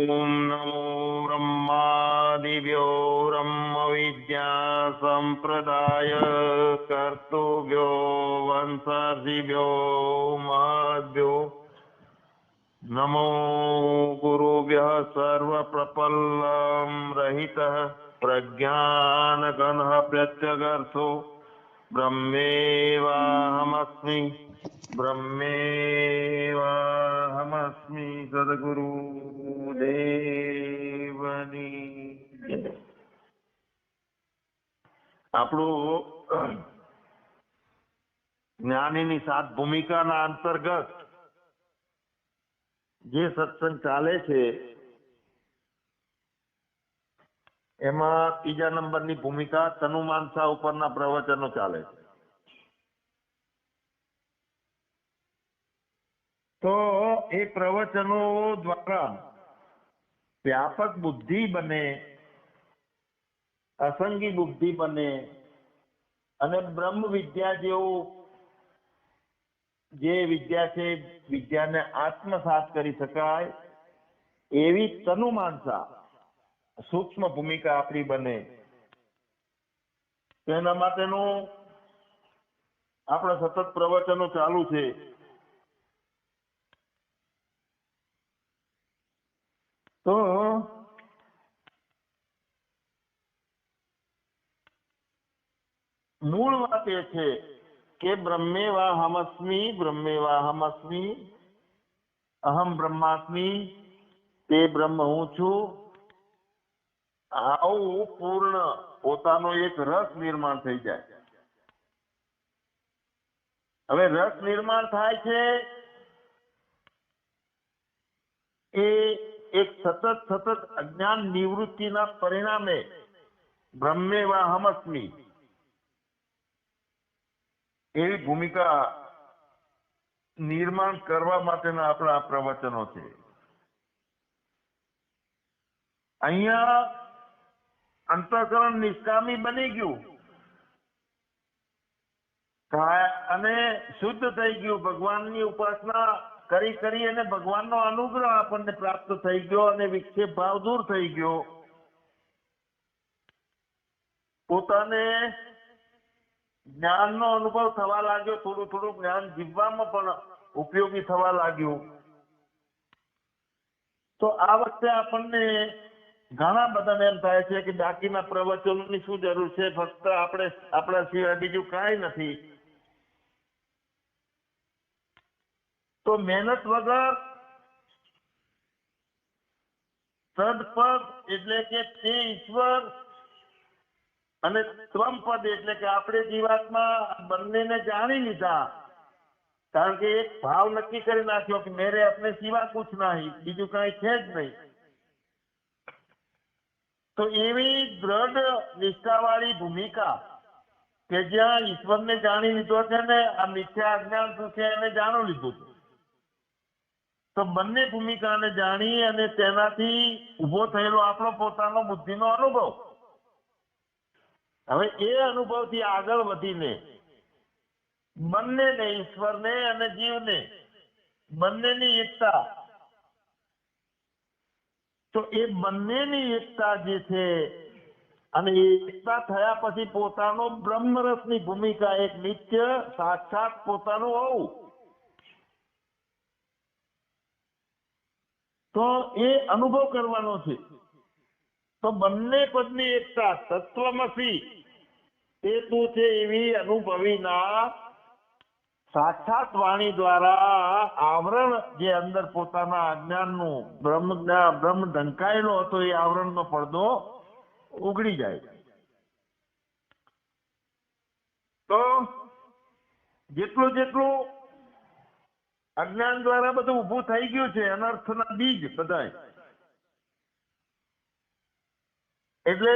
નમો બ્રહ્માદિભ્યો બ્રહ્મ વિદ્યા સંપ્રદાય કર્તુભ્યો વંશાદિભ્યો મહદ્ભ્યો નમો ગુરુભ્યઃ સર્વપ્રપલ્લમ રહિતઃ પ્રજ્ઞાનગણઃ પ્રત્યગર્થો બ્રહ્મેવાહમસ્મિ સદગુરુ દેવની આપણું જ્ઞાનીની સાત ભૂમિકાના અંતર્ગત જે સત્સંગ ચાલે છે, એમાં ત્રીજા નંબરની ભૂમિકા તનુમાનસા ઉપરના પ્રવચનો ચાલે છે. તો એ પ્રવચનો દ્વારા વ્યાપક બુદ્ધિ બને, અસંગી બુદ્ધિ બને અને બ્રહ્મ વિદ્યા જેવું જે વિદ્યા છે, વિદ્યાને આત્મસાત કરી શકાય એવી તનુમાનસા સૂક્ષ્મ ભૂમિકા આપણી બને. તેના માટેનું આપણે સતત પ્રવચનો ચાલુ છે. તો મૂળ વાત એ છે કે બ્રહ્મેવા હમસ્મી બ્રહ્મેવા હમસ્મી, અહમ બ્રહ્માસ્મી, તે બ્રહ્મ હું છું. આવું પૂર્ણ પોતાનો એક રસ નિર્માણ થઈ જાય. હવે રસ નિર્માણ થાય છે એ એક સતત સતત અજ્ઞાન નિવૃત્તિના પરિણામે બ્રહ્મેવા હમસ્મી એવી ભૂમિકા નિર્માણ કરવા માટેના આપણા પ્રવચનો છે. અહીંયા અંતઃકરણ નિષ્કામી બની ગયું. અને શુદ્ધ થઈ ગયું ભગવાનની ઉપાસના કરી કરી અને ભગવાનનો અનુગ્રહ આપણને પ્રાપ્ત થઈ ગયો અને વિક્ષેપ ભાવ દૂર થઈ ગયો. પોતાને જ્ઞાનનો અનુભવ થવા લાગ્યો, થોડું થોડું જ્ઞાન જીવવામાં પણ ઉપયોગી થવા લાગ્યું. તો આ વખતે આપણને ઘણા બધાને એમ થાય છે કે બાકીના પ્રવચનોની શું જરૂર છે? ફક્ત આપણે, આપણા સિવાય બીજું કાંઈ નથી. તો મહેનત વગર તદપદ એટલે કે તે ઈશ્વર અને ત્વમપદ એટલે કે આપણે જીવાત્મા બંનેને જાણી લીધા. કારણ કે એક ભાવ નક્કી કરી નાખ્યો કે મેરે અપને સિવા કુછ નહીં, બીજું કઈ છે જ નહીં. તો એવી દ્રઢ નિષ્ઠાવાળી ભૂમિકા કે જ્યાં ઈશ્વરને જાણી લીધો છે ને, આ મિથ્યા અજ્ઞાન શું છે એને જાણી લીધું છે. તો બંને ભૂમિકાને જાણી અને તેનાથી ઊભો થયેલો આપણો પોતાનો બુદ્ધિનો અનુભવ. હવે એ અનુભવથી આગળ વધીને બંનેને, ઈશ્વરને અને જીવને, બંનેની એકતા. તો એ બંનેની એકતા જે છે અને એ એકતા થયા પછી પોતાનો બ્રહ્મરસની ભૂમિકા એક નિત્ય સાક્ષાત પોતાનું હોવું. તો એ અનુભવ કરવાનો છે. તો બંને પદની એકતા તત્વમસી. તે તું છે એવી અનુભવીના સાક્ષાત વાણી દ્વારા આવરણ જે અંદર પોતાના અજ્ઞાનનું બ્રહ્મ બ્રહ્મ ઢંકાયેલો હતો એ આવરણનો પડદો ઉગડી જાય. તો જેટલું જેટલું અજ્ઞાન દ્વારા બધું ઊભું થઈ ગયું છે, અનર્થના બીજ બધા એટલે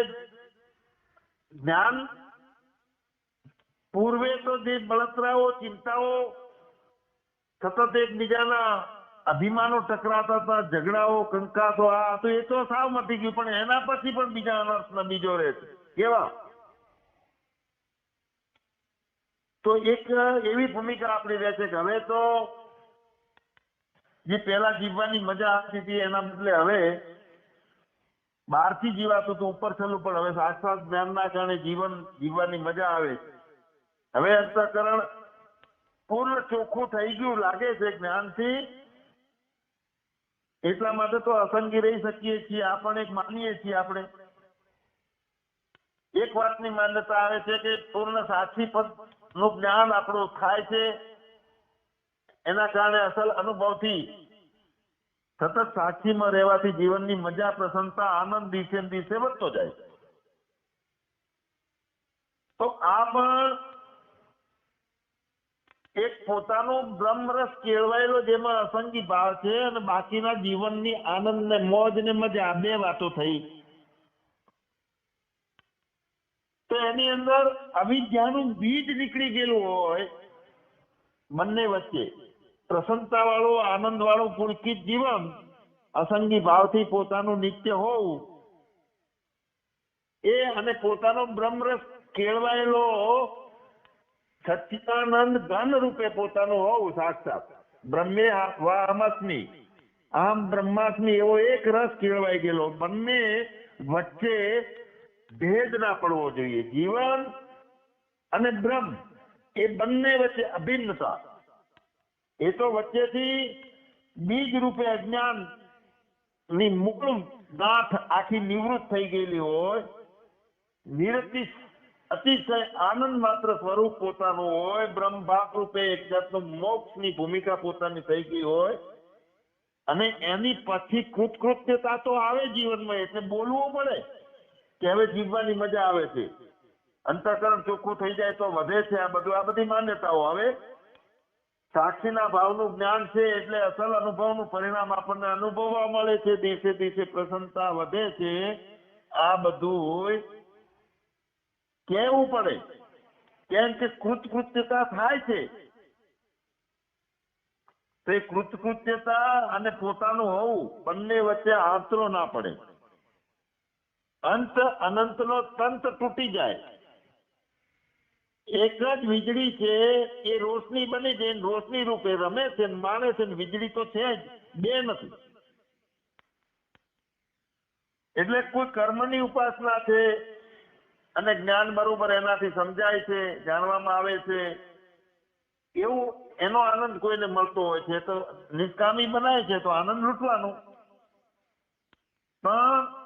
જ્ઞાન પૂર્વે તો જે બળતરાઓ, ચિંતાઓ, સતત એકબીજાના અભિમાનો ટકરાતા હતા, ઝઘડાઓ કંકાતો આ તો એ તો સાવ મટી ગયું, પણ એના પછી પણ બીજા અનર્થના બીજો રહે છે. કેવા? તો એક એવી ભૂમિકા આપણી રહે છે કે હવે તો જે પેલા જીવવાની મજા આવતી હતી એના બદલે હવે બહારથી જીવાતું હતું, ઉપર છેલ્લું પણ હવે સાક્ષાત જ્ઞાનના કારણે જીવન જીવવાની મજા આવે હવે અંતઃકરણ પૂર્ણ ચોખ્ખું થઈ ગયું લાગે છે જ્ઞાનથી. એટલા માટે તો અસંગી રહી શકીએ છીએ, આ એક માનીએ છીએ આપણે. એક વાતની માન્યતા આવે છે કે પૂર્ણ સાક્ષી પદનું જ્ઞાન આપણું થાય છે. એના કારણે અસલ અનુભવથી સતત સાક્ષીમાં રહેવાથી જીવનની મજા પ્રસન્નતા આનંદ દિવસે દિવસે વધતો જાય તો આ પણ એક પોતાનો બ્રહ્મરસ કેળવાયેલો જેમાં અસંગી ભાવ છે અને બાકીના જીવનની આનંદ ને મોજ ને મજા, બે વાતો થઈ. તો એની અંદર અવિદ્યાનું બીજ નીકળી ગયેલું હોય, બંને વચ્ચે. પ્રસન્નતા વાળું આનંદ વાળું પુલકિત જીવન, અસંગી ભાવથી પોતાનું નિત્ય હોવું. એ અને પોતાનો બ્રહ્મરસ કેળવાયેલો સચ્ચિદાનંદ ઘન રૂપે પોતાનું હોવું સાક્ષાત. બ્રહ્મે વા આમ બ્રહ્માસ્મી એવો એક રસ કેળવાઈ ગયેલો. બંને વચ્ચે ભેદ ના પડવો જોઈએ. જીવન અને બ્રહ્મ એ બંને વચ્ચે અભિન્નતા. એ તો વચ્ચેથી બીજ રૂપે અજ્ઞાનની મૂળ ગાંઠ આખી નિવૃત્ત થઈ ગયેલી હોય, નિરતિ અતિશય આનંદ માત્ર સ્વરૂપ પોતાનું હોય બ્રહ્મ રૂપે એક જાતનો મોક્ષની ભૂમિકા પોતાની થઈ ગઈ હોય, અને એની પછી કૃતકૃત્યતા તો આવે જીવનમાં, એટલે બોલવું પડે કે હવે જીવવાની મજા આવે છે. અંતઃકરણ ચોખ્ખું થઈ જાય તો વધે છે આ બધું, આ બધી માન્યતાઓ. હવે સાક્ષીના ભાવનું જ્ઞાન છે એટલે અસલ અનુભવનું પરિણામ આપણને અનુભવવા મળે છે. દિવસે દિવસે પ્રસન્નતા વધે છે. આ બધું કેવું પડે? કેમ કે કૃતકૃત્યતા થાય છે. તે કૃતકૃત્યતા અને પોતાનું હોવું બંને વચ્ચે આંતરો ના પડે. અંત અનંતનો તંત તૂટી જાય. એક જ વીજળી છે, એ રોશની બની છે રોશની રૂપે રમે છે માણે છે વીજળી તો છે જ, બે નથી. એટલે કોઈ કર્મની ઉપાસના છે અને જ્ઞાન બરોબર એનાથી સમજાય છે, જાણવામાં આવે છે, એવું એનો આનંદ કોઈને મળતો હોય છે, તો નિષ્કામી બનાય છે, તો આનંદ લૂંટવાનો. પણ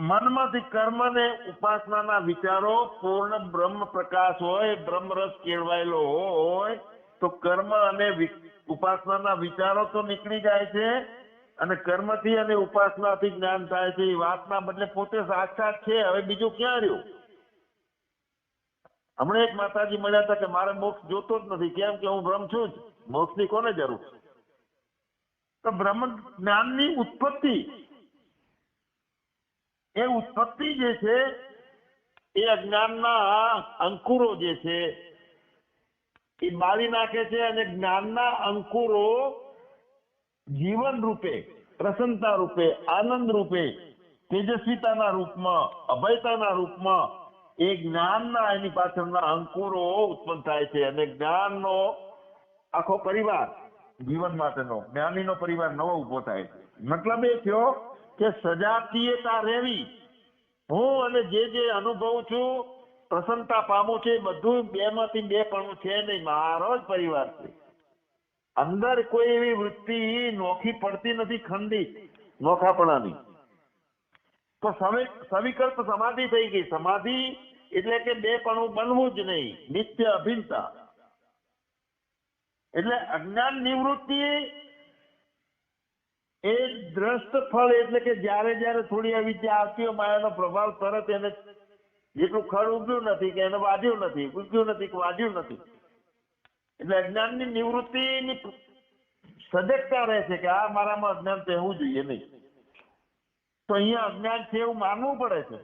મનમાંથી કર્મ ને ઉપાસનાના વિચારો પૂર્ણ બ્રહ્મ પ્રકાશ હોય, બ્રહ્મરસ કેળવાયેલો હોય, તો કર્મ અને ઉપાસનાના વિચારો તો નીકળી જાય છે અને કર્મથી અને ઉપાસનાથી જ્ઞાન થાય છે. એ વાતના બદલે પોતે સાક્ષાત છે. હવે બીજું ક્યાં રહ્યું? હમણાં એક માતાજી મળ્યા હતા કે મારે મોક્ષ જોતો જ નથી. કેમ કે હું બ્રહ્મ છું જ. મોક્ષની કોને જરૂર? તો બ્રહ્મ જ્ઞાનની ઉત્પત્તિ એ ઉત્પત્તિ જે છે, એ અજ્ઞાનના અંકુરો જે છે, એ બાળી નાખે છે અને જ્ઞાનના અંકુરો જીવન રૂપે, પ્રસન્નતા રૂપે, આનંદ રૂપે, તેજસ્વીતાના રૂપમાં, અભયતાના રૂપમાં, એ જ્ઞાનના એની પાછળના અંકુરો ઉત્પન્ન થાય છે અને જ્ઞાનનો આખો પરિવાર જીવન માટેનો, જ્ઞાનીનો પરિવાર નવો ઊભો થાય છે. મતલબ એ થયો કે સજાતીયતા રહેવી. હું અને જે જે અનુભવું છું, પ્રસન્નતા પામું છે બધું બે માંથી બે પણ છે નહીં, મારો જ પરિવાર છે. અંદર કોઈ એવી વૃત્તિ નોખી પડતી નથી ખંડિત નોખાપણાની. તો સવિકલ્પ સમાધિ થઈ ગઈ. સમાધિ એટલે કે બે પણ બનવું જ નહીં, નિત્ય અભિન્નતા. એટલે અજ્ઞાન નિવૃત્તિ એ દ્રષ્ટ ફળ એટલે કે જ્યારે જ્યારે થોડી અવિદ્યા આવતી હોય, માયાનો પ્રભાવ તરત એને જેટલું ખડ ઉગ્યું નથી કે એને વાજ્યું નથી ઉગ્યું નથી કે વાજ્યું નથી. એટલે અજ્ઞાનની નિવૃત્તિની સજગતા રહે છે કે આ મારામાં અજ્ઞાન રહેવું જોઈએ નહીં. તો અહીંયા અજ્ઞાન છે એવું માનવું પડે છે.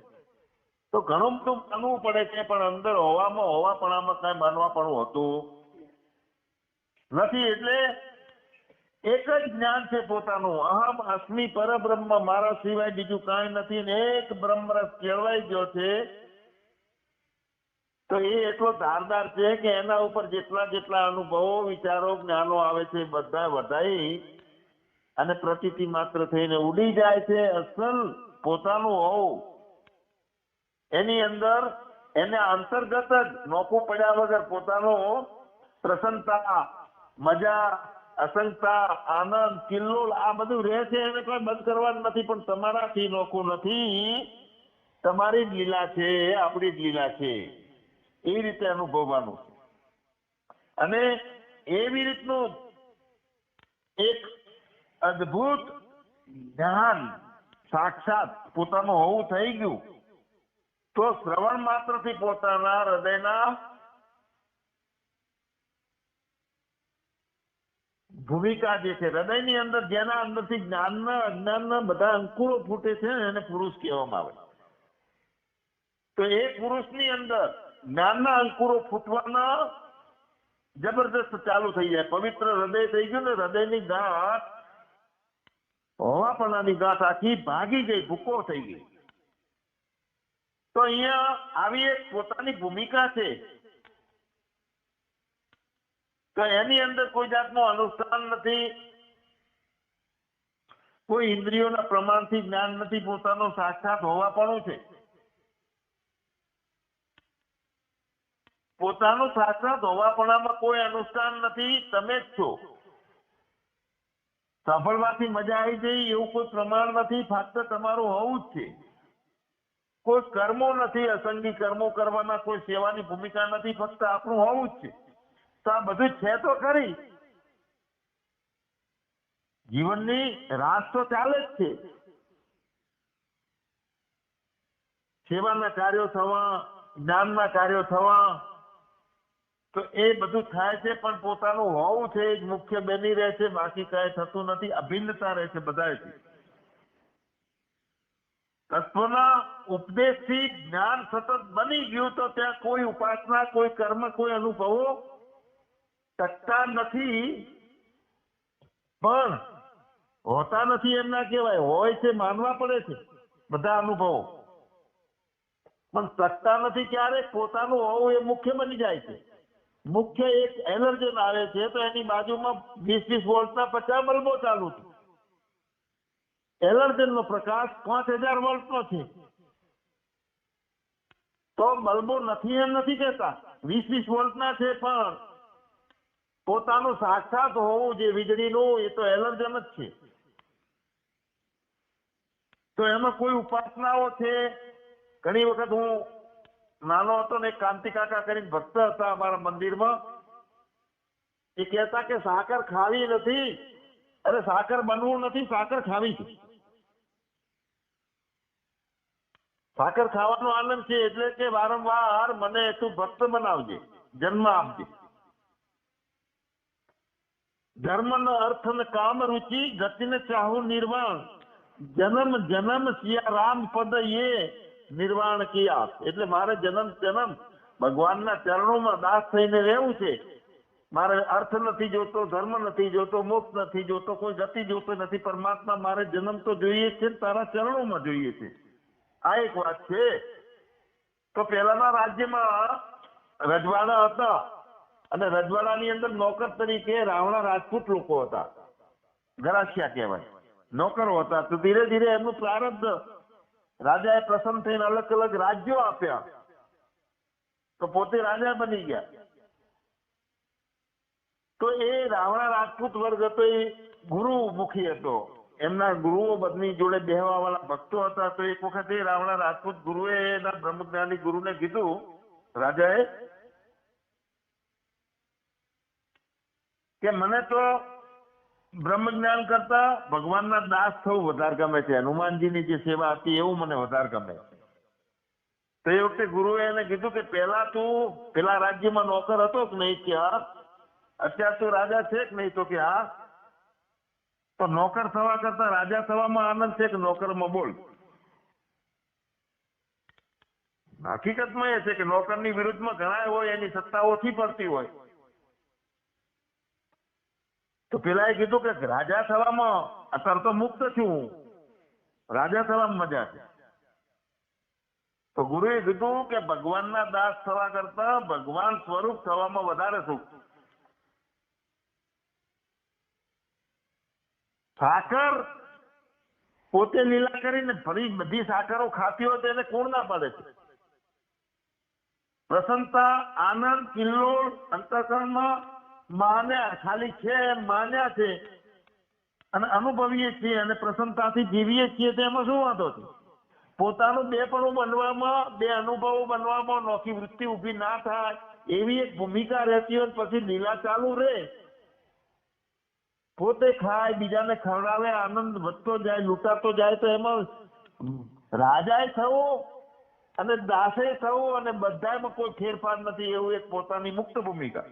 તો ઘણું બધું માનવું પડે છે, પણ અંદર હોવામાં હોવાપણામાં કાંઈ પણ હોતું નથી. એટલે એક જ જ્ઞાન છે પોતાનું. અહમ અસ્મી પરબ્રહ્મ મારા સિવાય બીજું કાંઈ નથી ને એક બ્રહ્મરસ કેળવાઈ ગયો છે. તો એ એટલો ધારદાર છે કે એના ઉપર જેટલા જેટલા અનુભવો, વિચારો, જ્ઞાનો આવે છે બધા વધાઈ અને પ્રતીતિ માત્ર થઈને ઉડી જાય છે. અસલ પોતાનું હોવું. એની અંદર એને અંતર્ગત જ નોખું પડ્યા વગર પોતાનો પ્રસન્નતા, મજા અસંગતા આનંદ, કિલ્લોલ, આ બધું રહે છે, એને કોઈ બંધ કરવાનું નથી, પણ તમારાથી નોખું નથી. તમારી જ લીલા છે, આપણી જ લીલા છે. એ રીતે અનુભવવાનું અને એવી રીતનું એક અદ્ભુત જ્ઞાન સાક્ષાત પોતાનું હોવું થઈ ગયું. તો શ્રવણ માત્રથી પોતાના હૃદયના ભૂમિકા જે છે, હૃદયની અંદર જેના અંદરથી જ્ઞાનના અજ્ઞાનના બધા અંકુરો ફૂટે છે ને એને પુરુષ કહેવામાં આવે તો એ પુરુષની અંદર જ્ઞાનના અંકુરો ફૂટવાના જબરદસ્ત ચાલુ થઈ જાય. પવિત્ર હૃદય થઈ ગયું ને હૃદયની ગાંઠ હોવાપણાની ગાંઠ આખી ભાગી ગઈ ભૂકો થઈ ગઈ. તો અહીંયા આવી એક પોતાની ભૂમિકા છે. તો એની અંદર કોઈ જાતનું અનુષ્ઠાન નથી, કોઈ ઇન્દ્રિયોના પ્રમાણથી જ્ઞાન નથી, પોતાનો સાક્ષાત હોવાપણું છે. પોતાનું સાક્ષાત હોવાપણામાં કોઈ અનુષ્ઠાન નથી, તમે જ છો. સાંભળવાથી મજા આવી જઈ એવું કોઈ પ્રમાણ નથી, ફક્ત તમારું હોવું જ છે. કોઈ કર્મો નથી, અસંગી કર્મો કરવાના કોઈ સેવાની ભૂમિકા નથી, ફક્ત આપણું હોવું જ છે. તો આ બધું છે તો ખરી. જીવનની રાસ તો ચાલે જ છે. સેવાના કાર્યો થવા, જ્ઞાનના કાર્યો થવા, તો એ બધું થાય છે, પણ પોતાનું હોવું છે, એ મુખ્ય બની રહે છે, બાકી કઈ થતું નથી, અભિન્નતા રહે છે બધાથી તત્વના ઉપદેશથી જ્ઞાન સતત બની ગયું તો ત્યાં કોઈ ઉપાસના, કોઈ કર્મ, કોઈ અનુભવો ટકતા નથી, પણ હોતા નથી એમ ના કહેવાય, હોય છે, માનવા પડે છે, બધા અનુભવો. પણ ટકતા નથી ક્યારે? પોતાનું હોવું એ મુખ્ય બની જાય છે. મુખ્ય એક એનર્જન આવે છે, તો એની બાજુમાં વીસ વીસ વોલ્ટના પચાસ બલ્બો ચાલુ છે. એલર્જન નો પ્રકાશ પાંચ હજાર વોલ્ટનો છે. તો બલ્બો નથી એમ નથી કહેતા. વીસ વીસ વોલ્ટના છે, પણ પોતાનું સાક્ષાત હોવું જે વીજળીનું, એ તો એલર્જન જ છે. તો એમાં કોઈ ઉપાસનાઓ છે? ઘણી વખત હું નાનો હતો ને કાંતિ કાકા કરીને ભક્ત હતા અમારા મંદિરમાં. એ કહેતા કે સાકર ખાવી નથી. અરે સાકર બનવું નથી, સાકર ખાવી છે. સાકર ખાવાનો આનંદ છે એટલે કે વારંવાર મને તું ભક્ત બનાવજે, જન્મ આપજે. ધર્મ ન અર્થ ને કામ રુચિ ગતિ ને ચાહું નિર્વાણ. જન્મ જન્મ સિયા રામ પદ એ નિર્વાણ કિયા. એટલે મારે જન્મ જન્મ. ભગવાનના ચરણોમાં દાસ થઈને રહેવું છે. મારે અર્થ નથી જોતો, ધર્મ નથી જોતો, મોક્ષ નથી જોતો, કોઈ ગતિ જોતો નથી. પરમાત્મા મારે જન્મ તો જોઈએ છે તારા ચરણોમાં જોઈએ છે. આ એક વાત છે. તો પહેલાના રાજ્યમાં રજવાડા હતા. અને રજવાડાની અંદર નોકર તરીકે રાવણા રાજપૂત લોકો હતા. ગરાસિયા કહેવાય. નોકરો હતા. તો ધીરે ધીરે એમનું પ્રારબ્ધ રાજાએ પ્રસન્ન થઈને અલગ અલગ રાજ્યો આપ્યા. તો પોતે રાજા બની ગયા. તો એ રાવણા રાજપૂત વર્ગ હતો, એ ગુરુમુખી હતો. એમના ગુરુઓ બધી જોડે બેહવા વાળા ભક્તો હતા. તો એક વખત એ રાવણા રાજપૂત ગુરુએ એના બ્રહ્મજ્ઞાની ગુરુને કીધું, રાજાએ કે મને તો બ્રહ્મ જ્ઞાન કરતા ભગવાનના દાસ થવું વધારે ગમે છે. હનુમાનજીની જે સેવા હતી એવું મને વધારે ગમે તો એ વખતે ગુરુએ એને કીધું કે પેલા તું પેલા રાજ્યમાં નોકર હતો કે નહીં? કે હા. અત્યારે તું રાજા છે કે નહીં? તો કે હા. તો નોકર થવા કરતા રાજા થવામાં આનંદ છે કે નોકરમાં બોલ? હકીકતમાં એ છે કે નોકરની વિરુદ્ધમાં ઘણા હોય એની સત્તા ઓછી પડતી હોય. તો પેલા એ કીધું કે રાજા થવામાં અત્યારે મુક્ત છું રાજા થવામાં મજા છે. તો ગુરુએ કીધું કે ભગવાનના દાસ થવા કરતા ભગવાન સ્વરૂપ થવામાં વધારે સુખ સાકર પોતે લીલા કરીને ફરી બધી સાકરો ખાતી હોય તો એને કોણ ના પાડે છે? પ્રસન્નતા, આનંદ, કિલ્લોળ, અંતઃકરણમાં માન્યા, ખાલી છે માન્યા છે. અને અનુભવીએ છીએ અને પ્રસન્નતાથી જીવીએ છીએ તો શું વાંધો છે? પોતાનું બે પણ બનવામાં, બે અનુભવો બનવામાં, નોખી વૃત્તિ ઊભી ના થાય, એવી એક ભૂમિકા રહેતી હોય પછી લીલા ચાલુ રહે પોતે ખાય, બીજાને ખવડાવે, આનંદ વધતો જાય, લૂંટાતો જાય, તો એમાં રાજાએ થવું અને દાસે થવું અને બધામાં કોઈ ફેરફાર નથી, એવું એક પોતાની મુક્ત ભૂમિકા.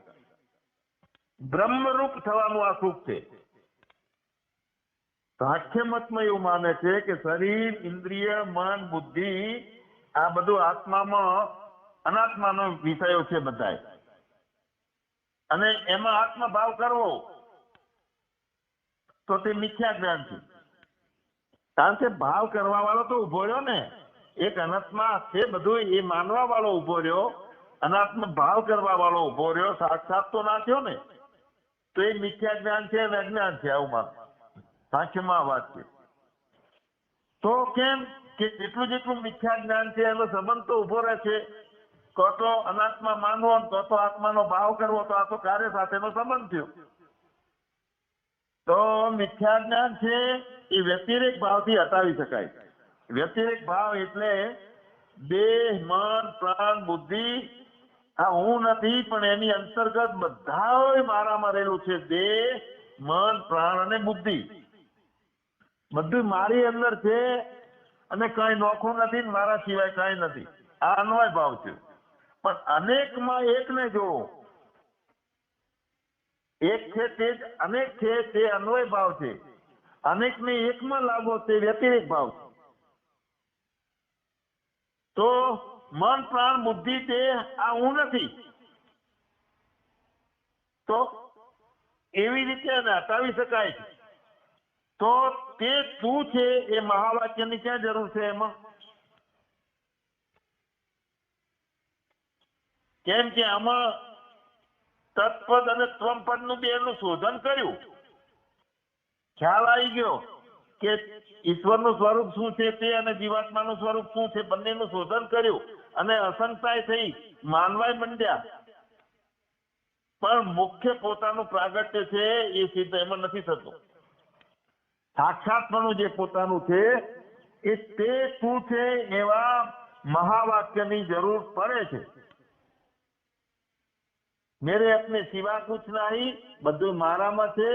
બ્રહ્મરૂપ થવાનું આ સુખ છે. સાખ્ય એવું માને છે કે શરીર, ઇન્દ્રિય, મન, બુદ્ધિ આ બધું આત્મામાં અનાત્માનો વિષયો છે બધાય. અને એમાં આત્મભાવ કરવો, તો તે મિથ્યા જ્ઞાન છે. કારણ કે ભાવ કરવા વાળો તો ઊભો રહ્યો ને. એક અનાત્મા છે બધું, એ માનવા વાળો ઊભો રહ્યો. અનાત્મ ભાવ કરવા વાળો ઊભો રહ્યો, સાક્ષાત તો ના થયો ને. તો એ મિથ્યા જ્ઞાન છે અને અજ્ઞાન છે આવું માન સાંખ્યમાં આ વાત તો કેમ કે જેટલું જેટલું મિથ્યા જ્ઞાન છે, એનો સંબંધ તો ઊભો રહે છે. તો તો અનાત્મા માનવો તો તો આત્માનો ભાવ કરવો, તો આ તો કાર્ય સાથેનો સંબંધ થયો. તો મિથ્યા જ્ઞાન છે, એ વ્યતિરેક ભાવથી હટાવી શકાય. વ્યતિરેક ભાવ એટલે દેહ, મન, પ્રાણ, બુદ્ધિ આ હું નથી, પણ એની અંતર્ગત બધા મારામાં રહેલું છે દેહ, મન, પ્રાણ અને બુદ્ધિ. બધું મારી અંદર છે અને કઈ નોખું નથી ને મારા સિવાય કઈ નથી. આ અન્વય ભાવ છે. પણ અનેકમાં એકને જોવો. એક છે તે જ, અનેક છે તે અન્વય ભાવ છે. અનેકને એકમાં લાગો તે વ્યતિરેક ભાવ છે. તો મન, પ્રાણ, બુદ્ધિ તે આ હું નથી. તો એવી રીતે એને હટાવી શકાય તો તે તું છે એ મહાવાક્યની ક્યાં જરૂર છે એમાં? કેમ કે આમાં તત્પદ અને ત્વમપદનું બે એનું શોધન કર્યું. ખ્યાલ આવી ગયો. કે ઈશ્વરનું સ્વરૂપ શું છે તે અને જીવાત્માનું સ્વરૂપ શું છે બંનેનું શોધન કર્યું અને અસંગતાય થઈ માનવાય મંડ્યા. પણ મુખ્ય પોતાનું પ્રાગટ્ય છે એ સિદ્ધ એમાં નથી થતું. સાક્ષાત્માનું જે પોતાનું છે એ તે શું છે એવા મહાવાક્યની જરૂર પડે છે. મેરે અપને સિવા કુછ નહીં, બધું મારામાં છે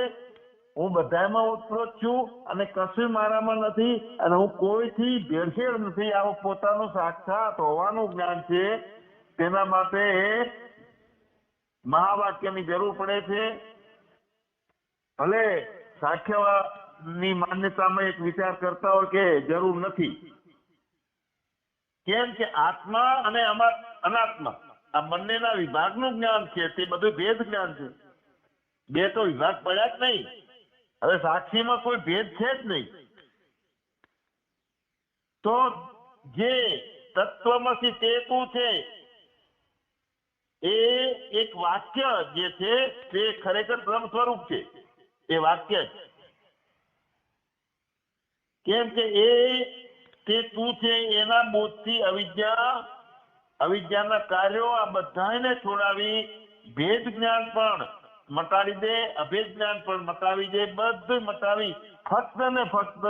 હું બધામાં ઉત્પ્રોત છું અને કશું મારામાં નથી અને હું કોઈથી ભેળસેળ નથી. આવું પોતાનું સાક્ષાત હોવાનું જ્ઞાન છે. તેના માટે મહાવાક્યની જરૂર પડે છે. ભલે સાખ્યની માન્યતામાં એક વિચાર કરતા હોય કે જરૂર નથી. કેમ કે આત્મા અને અનાત્મા, આ બંનેના વિભાગનું જ્ઞાન છે. તે બધું ભેદ જ્ઞાન છે. બે તો વિભાગ પડ્યા જ નહીં. હવે સાક્ષીમાં કોઈ ભેદ છે જ નહીં. તો જે તત્વમસી તે છે? એ એક વાક્ય જે છે તે ખરેખર બ્રહ્મ સ્વરૂપ છે. એ વાક્ય કેમ કે એ તે તું છે? એના બોધથી અવિદ્યા, અવિદ્યાના કાર્યો આ બધાને છોડાવી ભેદ જ્ઞાન પણ મટાડી દે અભેદ જ્ઞાન પણ મટાવી દે, બધું મટાવી, ફક્ત ને ફક્ત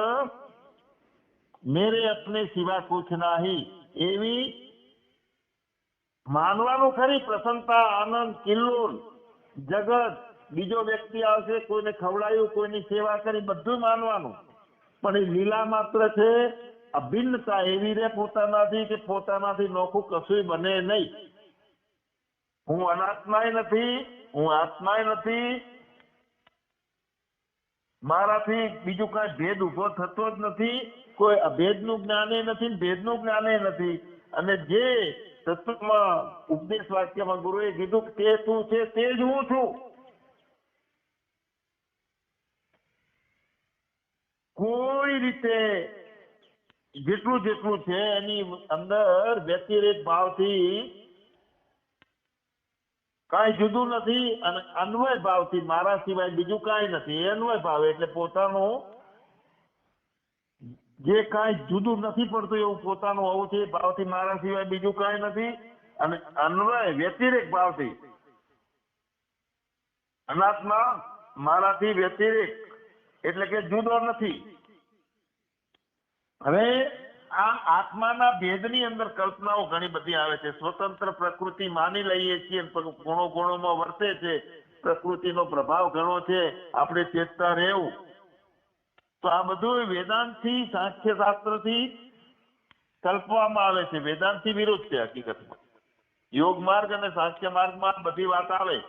મેરે અપને સિવા કુછ નાહી. એવી માનવાનું ખરી પ્રસન્નતા, આનંદ કિલ્લુર જગત. બીજો વ્યક્તિ આવશે, કોઈને ખવડાયું, કોઈની સેવા કરી, બધું માનવાનું. પણ એ લીલા માત્ર છે, અભિન્નતા એવી રે પોતાનાથી કે પોતાનાથી નોખું કશું બને નહીં. હું અનાત્માય નથી હું આત્માય નથી, મારાથી બીજું કાંઈ ભેદ ઊભો થતો જ નથી, કોઈ અભેદનું જ્ઞાને નથી, ભેદનું જ્ઞાને નથી. અને જે તત્વમાં ઉપદેશ વાક્યમાં ગુરુએ કીધું તે તું છે તે જ હું છું. કોઈ રીતે જેટલું જેટલું છે એની અંદર વ્યતિરેક ભાવથી કાંઈ જુદું નથી અને અન્વય ભાવથી મારા સિવાય બીજું કાંઈ નથી. અન્વય ભાવ એટલે પોતાનું જે કાંઈ જુદું નથી પડતું એવું પોતાનું હોવું છે ભાવથી મારા સિવાય બીજું કાંઈ નથી. અને અન્વય વ્યતિરેક ભાવથી. અનાત્મા મારાથી વ્યતિરેક. એટલે કે જુદો નથી. હવે આ આત્માના ભેદની અંદર કલ્પનાઓ ઘણી બધી આવે છે. સ્વતંત્ર પ્રકૃતિ માની લઈએ છીએ ગુણો ગુણોમાં વર્તે છે. પ્રકૃતિનો પ્રભાવ ઘણો છે. આપણે ચેતતા રહેવું. તો આ બધું વેદાંતથી સાંખ્ય શાસ્ત્રથી કલ્પવામાં આવે છે. વેદાંતથી વિરુદ્ધ છે હકીકતમાં. યોગ માર્ગ અને સાંખ્ય માર્ગમાં બધી વાત આવે.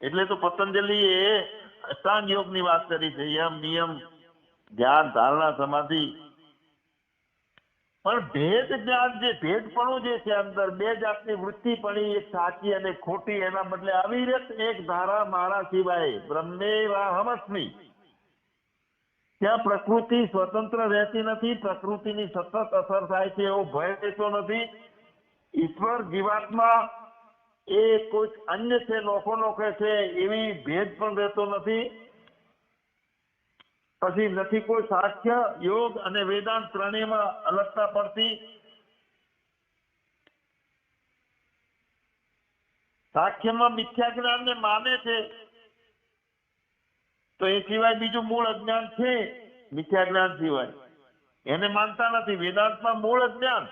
એટલે તો પતંજલિ એ અષ્ટાંગ યોગની વાત કરી છે. યમ, નિયમ ધ્યાન ધારણા સમાધિ. પણ ભેદ જ્ઞાન જે, ભેદપણું જે છે અંદર, બે જાતની વૃત્તિ પણ એક સાચી અને ખોટી, એના બદલે અવિરત એક ધારા મારા સિવાય બ્રહ્મે હમસ્મી ત્યાં પ્રકૃતિ સ્વતંત્ર રહેતી નથી, પ્રકૃતિની સતત અસર થાય છે એવો ભય રહેતો નથી. ઈશ્વર જીવાત્મા એ કોઈ અન્ય છે નોખો નોખે છે, એવી ભેદ પણ રહેતો નથી. પછી નથી, કોઈ સાખ્ય યોગ અને વેદાંત ત્રણેયમાં અલગતા પડતી સાખ્યમાં મિથ્યા જ્ઞાનને માને છે, તો એ સિવાય બીજું મૂળ અજ્ઞાન છે, મિથ્યા જ્ઞાન સિવાય. એને માનતા નથી, વેદાંતમાં મૂળ અજ્ઞાન.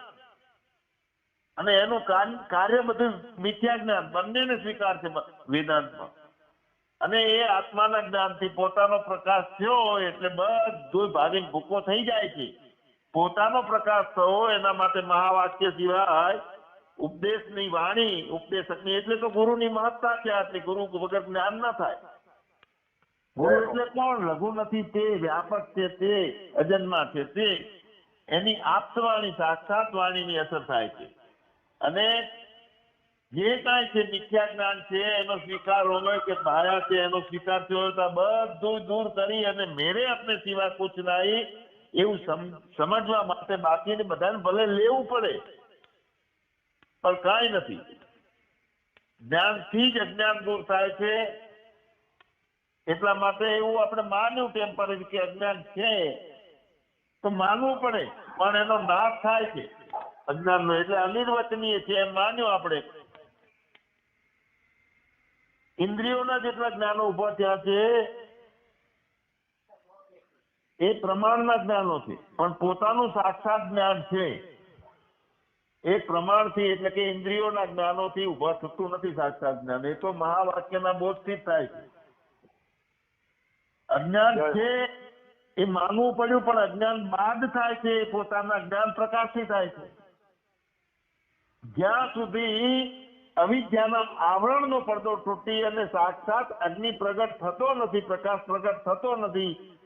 અને એનું કાર્ય બધું મિથ્યા જ્ઞાન, બંનેને સ્વીકાર છે વેદાંતમાં. અને એ આત્માના જ્ઞાનથી પોતાનો પ્રકાશ થયો એટલે બધું ભાગીને ભૂકો થઈ જાય છે. પોતાનો પ્રકાશ થયો એના માટે મહાવાક્ય સિવાય ઉપદેશની વાણી, ઉપદેશકની એટલે તો ગુરુની મહત્તા છે આટલી ગુરુ વગર જ્ઞાન ના થાય. ગુરુ એટલે કોણ? લઘુ નથી તે, વ્યાપક છે તે, અજન્મા છે તે. એની આપતવાણી, સાક્ષાત વાણીની અસર થાય છે. અને જે કાંઈ છે મિથ્યા જ્ઞાન છે એનો સ્વીકાર હોય કે માયા છે, એનો સ્વીકાર થયો તો બધું દૂર કરી અને મેરે આપણે સિવા કુછ નહીં, એવું સમજવા માટે બાકીને બધાને ભલે લેવું પડે, પણ કાંઈ નથી. જ્ઞાનથી જ અજ્ઞાન દૂર થાય છે, એટલા માટે એવું આપણે માન્યું ટેમ્પરરી કે અજ્ઞાન છે, તો માનવું પડે, પણ એનો નાશ થાય છે. અજ્ઞાનનો એટલે અનિર્વચનીય છે, એમ માન્યું આપણે. ઇન્દ્રિયોના જેટલા જ્ઞાનો ઊભા થયા છે એ પ્રમાણના જ્ઞાનો છે. પણ પોતાનું સાક્ષાત જ્ઞાન છે. એ પ્રમાણથી એટલે કે ઇન્દ્રિયોના જ્ઞાનોથી ઊભા થતું નથી સાક્ષાત જ્ઞાન. એ તો મહાવાક્યના બોધથી જ થાય છે. અજ્ઞાન છે એ માનવું પડ્યું પણ અજ્ઞાન બાદ થાય છે પોતાના જ્ઞાન પ્રકાશથી થાય છે. જ્યાં સુધી અવિદ્યાના આવરણનો પડદો તૂટી અને સાક્ષાત અગ્નિ પ્રગટ થતો નથી, પ્રકાશ પ્રગટ થતો નથી.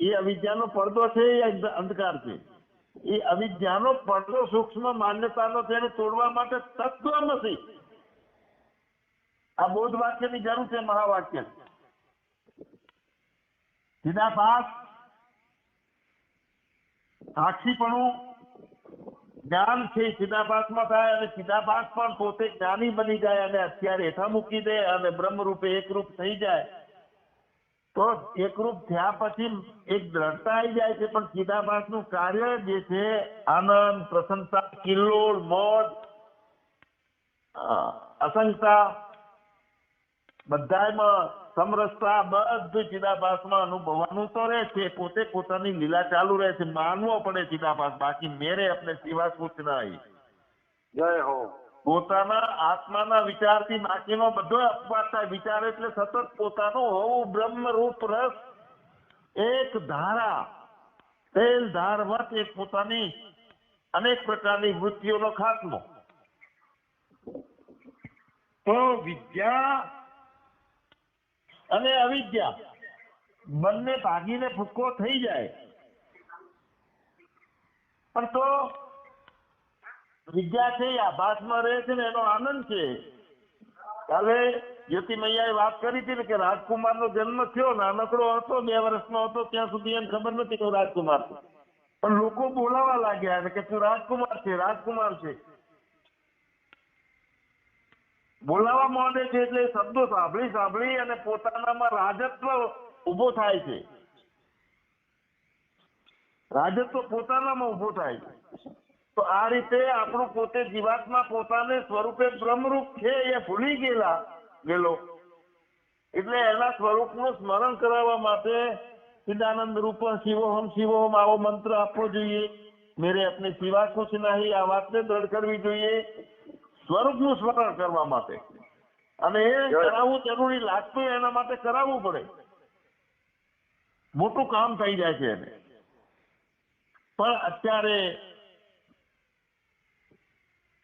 એ અવિદ્યાનો પડદો છે, એ અંધકાર છે. એ અવિદ્યાનો પડદો સૂક્ષ્મ માન્યતાનો છે તોડવા માટે તત્વમસી આ બોધ વાક્યની જરૂર છે મહાવાક્ય. ચિદાભાસ સાક્ષીપણું જ્ઞાન છે, ચિદાભાસમાં થાય અને ચિદાભાસ પણ પોતે જ્ઞાની બની જાય અને અત્યારે હેઠા મૂકી દે અને બ્રહ્મરૂપે એકરૂપ થઈ જાય. તો એકરૂપ થયા પછી એક દ્રઢતા આવી જાય છે, પણ ચિદાભાસનું કાર્ય જે છે, આનંદ પ્રસન્નતા કિલ્લોળ, મોજ અસંગતા બધાયમાં સમરસતા બધું ચિદાભાસમાં અનુભવવાનું તો રહે છે. પોતે પોતાની લીલા ચાલુ રહે છે. માનવો પડે ચિદાભાસ. બાકી મેરે અપને સિવા કુછ નહીં જય હો. પોતાના આત્માના વિચારથી બાકીનો બધો અપવાદ થાય. વિચાર એટલે સતત પોતાનું હોવું બ્રહ્મ રૂપ રસ. એક ધારા તેલ ધારવત એક પોતાની અનેક પ્રકારની વૃત્તિઓનો ખાત્મો. તો વિદ્યા અને અવિદ્યા. બંને ભાગીને ફૂટકો થઈ જાય. પણ તો વિદ્યા છે, એ આભાસમાં રહે છે ને, એનો આનંદ છે. કાલે જ્યોતિ મૈયાએ વાત કરી હતી ને કે રાજકુમારનો જન્મ થયો, નાનકડો હતો, બે વર્ષનો હતો, ત્યાં સુધી એને ખબર નથી કે રાજકુમાર પણ લોકો બોલાવા લાગ્યા કે તું રાજકુમાર છે રાજકુમાર છે. બોલાવા માંડે છે એટલે શબ્દો સાંભળી સાંભળી અને પોતાનામાં રાજત્વ ઊભો થાય છે. રાજત્વ પોતાનામાં ઊભો થાય તો આ રીતે આપણું પોતે જીવાત્મા પોતાને સ્વરૂપે બ્રહ્મરૂપ છે એ ભૂલી ગયેલા ગયેલો. એટલે એના સ્વરૂપનું સ્મરણ કરાવવા માટે સિદ્ધાનંદ રૂપ શિવોહમ શિવોહમ આવો મંત્ર આપવો જોઈએ. મેરે અપને સિવા કુછ નહીં, આ વાતને દ્રઢ કરવી જોઈએ. સ્વરૂપનું સ્મરણ કરવા માટે. અને એ કરાવવું જરૂરી લાગતું એના માટે કરાવવું પડે. મોટું કામ થઈ જાય છે એને. પણ અત્યારે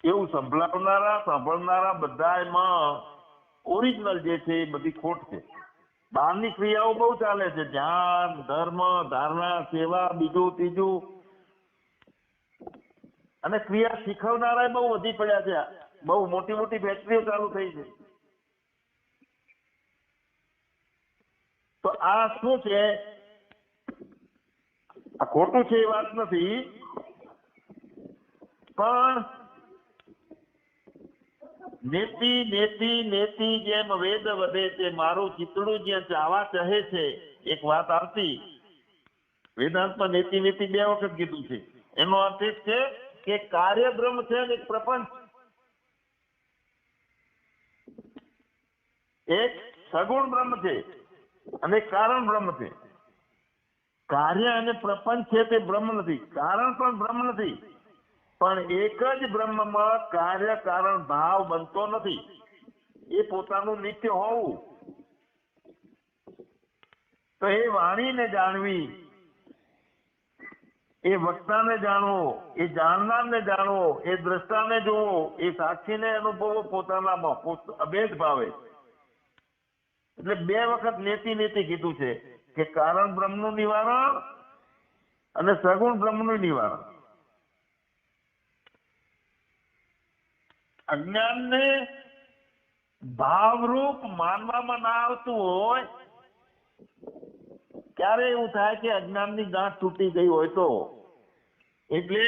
એવું સંભળાવનારા સાંભળનારા બધા એમાં ઓરિજિનલ જે છે એ બધી ખોટ છે. બહારની ક્રિયાઓ બહુ ચાલે છે. ધ્યાન ધર્મ ધારણા સેવા બીજું ત્રીજું. અને ક્રિયા શીખવનારા બહુ વધી પડ્યા છે. બહુ મોટી મોટી ફેક્ટરીઓ ચાલુ થઈ છે. તો આ શું છે? આ ખોટું છે એ વાત નથી. પણ નેતિ નેતિ નેતિ જેમ વેદ વધે છે, મારું ચિતડું જ્યાં ચાવા ચહે છે, એક વાત આવતી. વેદાંતમાં નેતિ નેતિ બે વખત કીધું છે. એનો અર્થ એ છે કે કાર્ય બ્રહ્મ છે અને એક પ્રપંચ. એક સગુણ બ્રહ્મ છે અને કારણ બ્રહ્મ છે. કાર્ય અને પ્રપંચ છે તે બ્રહ્મ નથી. કારણ પણ બ્રહ્મ નથી. પણ એક જ બ્રહ્મમાં કાર્ય, કારણ, ભાવ બનતો નથી. એ પોતાનું નિત્ય હોવું. તો એ વાણીને જાણવી, એ વક્તાને જાણવો, એ જાણનારને જાણવો, એ દ્રષ્ટાને જોવો, એ સાક્ષીને અનુભવો પોતાનામાં, પોત- અભેદ ભાવે. એટલે બે વખત નેતિ નેતિ કીધું છે કે કારણ બ્રહ્મનું નિવારણ અને સગુણ બ્રહ્મનું નિવારણ. અજ્ઞાનને ભાવરૂપ માનવામાં ના આવતું હોય ક્યારે એવું થાય કે અજ્ઞાનની ગાંઠ તૂટી ગઈ હોય તો. એટલે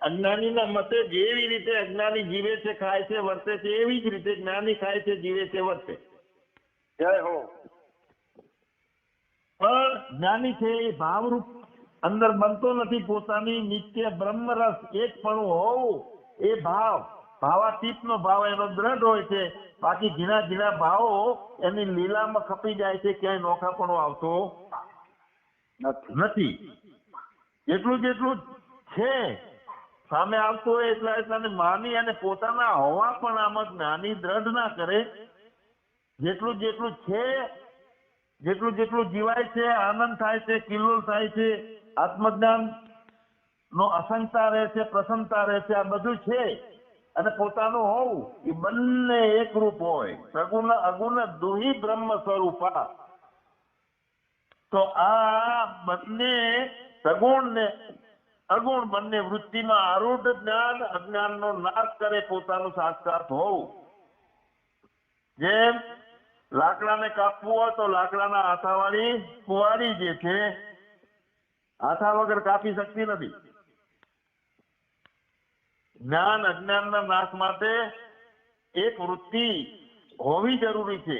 અજ્ઞાનીના મતે જેવી રીતે અજ્ઞાની જીવે છે, ખાય છે, વર્તે છે, એવી જ રીતે જ્ઞાની ખાય છે, જીવે છે, વર્તે. જય હો. પણ જ્ઞાની છે એ ભાવરૂપ અંદર બનતો નથી પોતાની નિત્ય બ્રહ્મરસ એકપણું હોવું. એ ભાવ ભાવાતીતનો ભાવ એનો દ્રઢ હોય છે. બાકી ઝીણા ઝીણા ભાવો એની લીલામાં ખપી જાય છે ક્યાંય નોખાપણો આવતો નથી. જેટલું જેટલું છે. સામે આવતો હોય એટલા એટલાને માની અને પોતાના હોવા પણ આમાં જ્ઞાની દ્રઢ ના કરે. જેટલું જેટલું છે, જેટલું જેટલું જીવાય છે, આનંદ થાય છે કિલ્લોલ થાય છે આત્મજ્ઞાન નો અસંગતા રહે છે, પ્રસન્નતા રહે છે, આ બધું છે. અને પોતાનું હોવું એ બંને એકરૂપ હોય. સગુણ, અગુણ, દુહી, બ્રહ્મ સ્વરૂપા. તો આ બંને સગુણ ને અગુણ બંને વૃત્તિમાં આરૂઢ જ્ઞાન, અજ્ઞાનનો નાશ કરે પોતાનું સાક્ષાત હોવું. જેમ લાકડાને કાપવું હોય તો લાકડાના હાથાવાળી કુવાડી જે છે હાથા વગર કાપી શકતી નથી. જ્ઞાન અજ્ઞાનના નાશ માટે એક વૃત્તિ હોવી જરૂરી છે.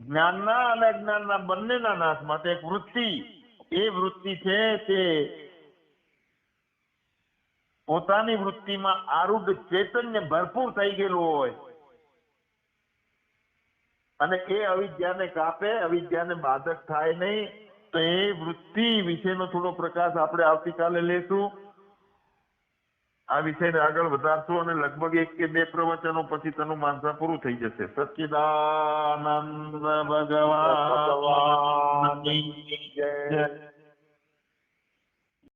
જ્ઞાનના અને અજ્ઞાનના બંનેના નાશ માટે એક વૃત્તિ, એ વૃત્તિ છે તે પોતાની વૃત્તિમાં આરૂઢ ચૈતન્ય ભરપૂર થઈ ગયેલું હોય. અને એ અવિદ્યાને કાપે, અવિદ્યાને બાધક થાય નહીં, તો એ વૃત્તિ વિશેનો થોડો પ્રકાશ આપણે આવતીકાલે લેશું. આ વિષયને આગળ વધારશું અને લગભગ એક કે બે પ્રવચનો પછી તેનું માનસા પૂરું થઈ જશે. સચ્ચિદાનંદ ભગવાન જય.